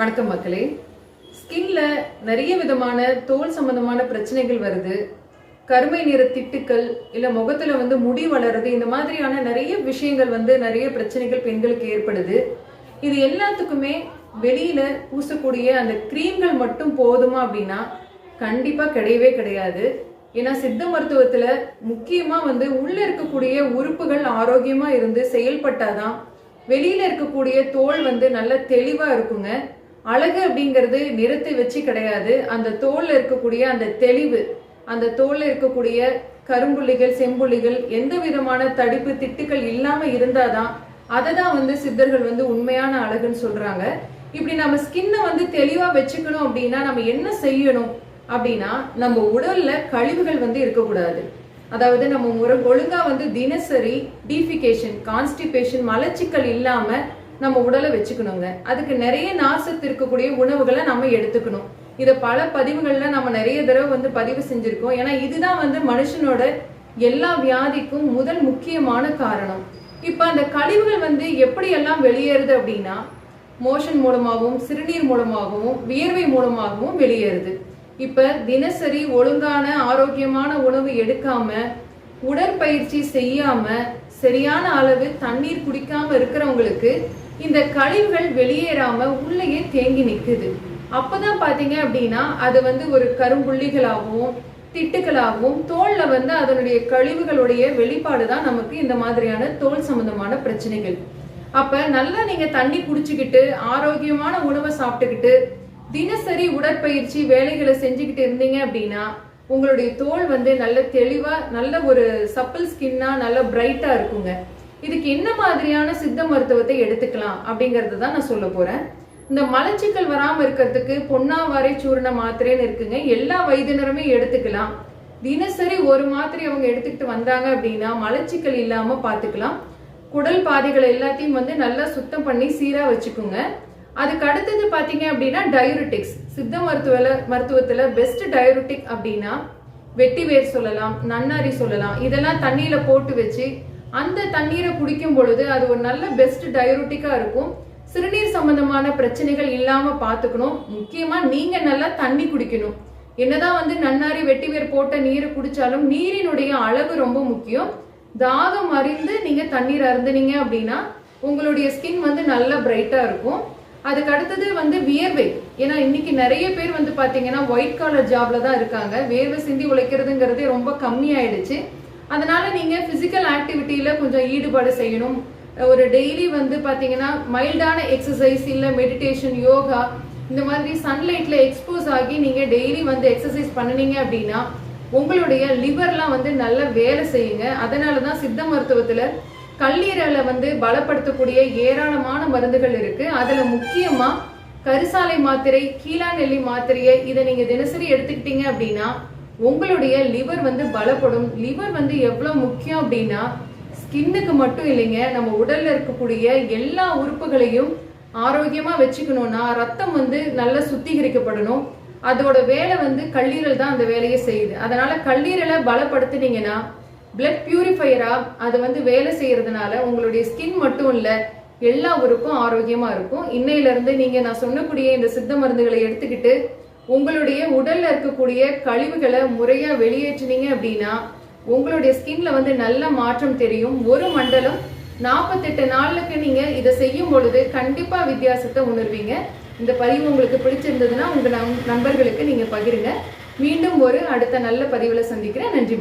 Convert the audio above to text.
வணக்கம் மக்களே. ஸ்கின்ல நிறைய விதமான தோல் சம்பந்தமான பிரச்சனைகள் வருது. கருமை நிற திட்டுக்கள் இல்ல முகத்துல வந்து முடி வளருது இந்த மாதிரியான நிறைய விஷயங்கள் வந்து நிறைய பிரச்சனைகள் பெண்களுக்கு ஏற்படுது. இது எல்லாத்துக்குமே வெளியில பூசக்கூடிய அந்த கிரீம்கள் மட்டும் போதுமா அப்படின்னா கண்டிப்பா கிடையவே கிடையாது. ஏன்னா சித்த மருத்துவத்துல முக்கியமா வந்து உள்ள இருக்கக்கூடிய உறுப்புகள் ஆரோக்கியமா இருந்து செயல்பட்டாதான் வெளியில இருக்கக்கூடிய தோல் வந்து நல்ல தெளிவா இருக்குங்க. அழகு அப்படிங்கிறது நிறுத்தி வச்சு கிடையாது. அந்த தோல்ல இருக்கக்கூடிய அந்த தெளிவு அந்த தோல்ல இருக்கக்கூடிய கரும்புள்ளிகள் செம்புள்ளிகள் எந்த விதமான தடிப்பு திட்டுக்கள் இல்லாம இருந்தாதான் அதை தான் வந்து சித்தர்கள் வந்து உண்மையான அழகுன்னு சொல்றாங்க. இப்படி நம்ம ஸ்கின்னை வந்து தெளிவா வச்சுக்கணும் அப்படின்னா நம்ம என்ன செய்யணும் அப்படின்னா நம்ம உடல்ல கழிவுகள் வந்து இருக்கக்கூடாது. அதாவது நம்ம முறை ஒழுங்கா வந்து தினசரி டீஃபிகேஷன் கான்ஸ்டிபேஷன் மலச்சிக்கல் இல்லாம நம்ம உடலை வச்சுக்கணுங்க. அதுக்கு நிறைய நாசத்து இருக்கக்கூடிய உணவுகளை நம்ம எடுத்துக்கணும். இதை பல பதிவுகள்ல நம்ம நிறைய தடவை வந்து பதிவு செஞ்சிருக்கோம். ஏன்னா இதுதான் வந்து மனுஷனோட எல்லா வியாதிக்கும் முதல் முக்கியமான காரணம். இப்ப அந்த கழிவுகள் வந்து எப்படியெல்லாம் வெளியேறுது அப்படின்னா மோஷன் மூலமாகவும் சிறுநீர் மூலமாகவும் வியர்வை மூலமாகவும் வெளியேறுது. இப்ப தினசரி ஒழுங்கான ஆரோக்கியமான உணவு எடுக்காம உடற்பயிற்சி செய்யாம சரியான அளவு தண்ணீர் குடிக்காம இருக்கிறவங்களுக்கு இந்த கழிவுகள் வெளியேறாம உள்ளேயே தேங்கி நிற்குது அப்பதான் பாத்தீங்க அப்படின்னா அது வந்து ஒரு கரும்புள்ளிகளாகவும் திட்டுகளாகவும் தோல்ல வந்து அதனுடைய கழிவுகளுடைய வெளிப்பாடு தான் நமக்கு இந்த மாதிரியான தோல் சம்பந்தமான பிரச்சனைகள். அப்ப நல்லா நீங்க தண்ணி குடிச்சுக்கிட்டு ஆரோக்கியமான உணவை சாப்பிட்டுக்கிட்டு தினசரி உடற்பயிற்சி வேலைகளை செஞ்சுக்கிட்டு இருந்தீங்க அப்படின்னா உங்களுடைய தோல் வந்து நல்ல தெளிவா நல்ல ஒரு சப்பிள் ஸ்கின்னா நல்ல பிரைட்டா இருக்குங்க. இதுக்கு என்ன மாதிரியான சித்த மருத்துவத்தை எடுத்துக்கலாம் அப்படிங்கறது தான் நான் சொல்ல போறேன். இந்த மலச்சிக்கல் வராம இருக்கிறதுக்கு பொன்னாவாரை சூர்ண மாத்திரைன்னு இருக்குங்க. எல்லா வயதினருமே எடுத்துக்கலாம். தினசரி ஒரு மாத்திரை அவங்க எடுத்துக்கிட்டு வந்தாங்க அப்படின்னா மலச்சிக்கல் இல்லாம பாத்துக்கலாம். குடல் பாதைகள் எல்லாத்தையும் வந்து நல்லா சுத்தம் பண்ணி சீரா வச்சுக்குங்க. அதுக்கு அடுத்தது பாத்தீங்க அப்படின்னா டயூரிட்டிக்ஸ் சித்த மருத்துவ மருத்துவத்துல பெஸ்ட் டயூரிட்டிக் அப்படின்னா வெட்டி வேர் சொல்லலாம் நன்னாரி சொல்லலாம். இதெல்லாம் தண்ணியில போட்டு வச்சு அந்த தண்ணீரை குடிக்கும் பொழுது அது ஒரு நல்ல பெஸ்ட் டயரோட்டிக்கா இருக்கும். சிறுநீர் சம்பந்தமான பிரச்சனைகள் இல்லாம பாத்துக்கணும் முக்கியமா நீங்க நல்லா தண்ணி குடிக்கணும். என்னதான் வந்து நன்னாரி வெட்டி வேர் போட்ட நீரை குடிச்சாலும் நீரினுடைய அளவு ரொம்ப முக்கியம். தாகம் அறிந்து நீங்க தண்ணீர் அருந்துனீங்க அப்படின்னா உங்களுடைய ஸ்கின் வந்து நல்லா பிரைட்டா இருக்கும். அதுக்கு அடுத்தது வந்து வியர்வை. ஏன்னா இன்னைக்கு நிறைய பேர் வந்து பாத்தீங்கன்னா ஒயிட் காலர் ஜாப்ல தான் இருக்காங்க. வேர்வை சிந்தி உழைக்கிறதுங்கிறதே ரொம்ப கம்மியாயிடுச்சு. அதனால நீங்க பிசிக்கல் ஆக்டிவிட்டியில கொஞ்சம் ஈடுபாடு செய்யணும். ஒரு டெய்லி வந்து பாத்தீங்கன்னா மைல்டான எக்ஸசைஸ் இல்ல மெடிடேஷன் யோகா இந்த மாதிரி சன்லைட்ல எக்ஸ்போஸ் ஆகி நீங்க டெய்லி வந்து எக்ஸசைஸ் பண்ணுனீங்க அப்படின்னா உங்களுடைய லிவர்லாம் வந்து நல்ல வேலை செய்யுங்க. அதனாலதான் சித்த மருத்துவத்தில் கல்லீரலை வந்து பலப்படுத்தக்கூடிய ஏராளமான மருந்துகள் இருக்கு. அதில் முக்கியமாக கரிசாலை மாத்திரை கீழாநெல்லி மாத்திரையை இதை நீங்கள் தினசரி எடுத்துக்கிட்டீங்க அப்படின்னா உங்களுடைய லிவர் வந்து பலப்படும். லிவர் வந்து எவ்வளவு முக்கியம் அப்படின்னா ஸ்கின்னுக்கு மட்டும் இல்லைங்க நம்ம உடல்ல இருக்கக்கூடிய எல்லா உறுப்புகளையும் ஆரோக்கியமா வச்சுக்கணும்னா ரத்தம் வந்து நல்லா சுத்திகரிக்கப்படணும். அதோட வேலை வந்து கல்லீரல் தான் அந்த வேலையை செய்யுது. அதனால கல்லீரலை பலப்படுத்தினீங்கன்னா பிளட் பியூரிஃபையரா அது வந்து வேலை செய்யறதுனால உங்களுடைய ஸ்கின் மட்டும் இல்ல எல்லா உறுப்பும் ஆரோக்கியமா இருக்கும். இன்னையில இருந்து நீங்க நான் சொன்னக்கூடிய இந்த சித்த மருந்துகளை எடுத்துக்கிட்டு உங்களுடைய உடல்ல இருக்கக்கூடிய கழிவுகளை முறையா வெளியேற்றினீங்க அப்படின்னா உங்களுடைய ஸ்கின்ல வந்து நல்ல மாற்றம் தெரியும். ஒரு மண்டலம் நாற்பத்தெட்டு நாளுக்கு நீங்க இதை செய்யும் பொழுது கண்டிப்பா வித்தியாசத்தை உணர்வீங்க. இந்த பதிவு உங்களுக்கு பிடிச்சிருந்ததுன்னா உங்க நண்பர்களுக்கு நீங்க பகிருங்க. மீண்டும் ஒரு அடுத்த நல்ல பதிவுல சந்திக்கிறேன். நன்றி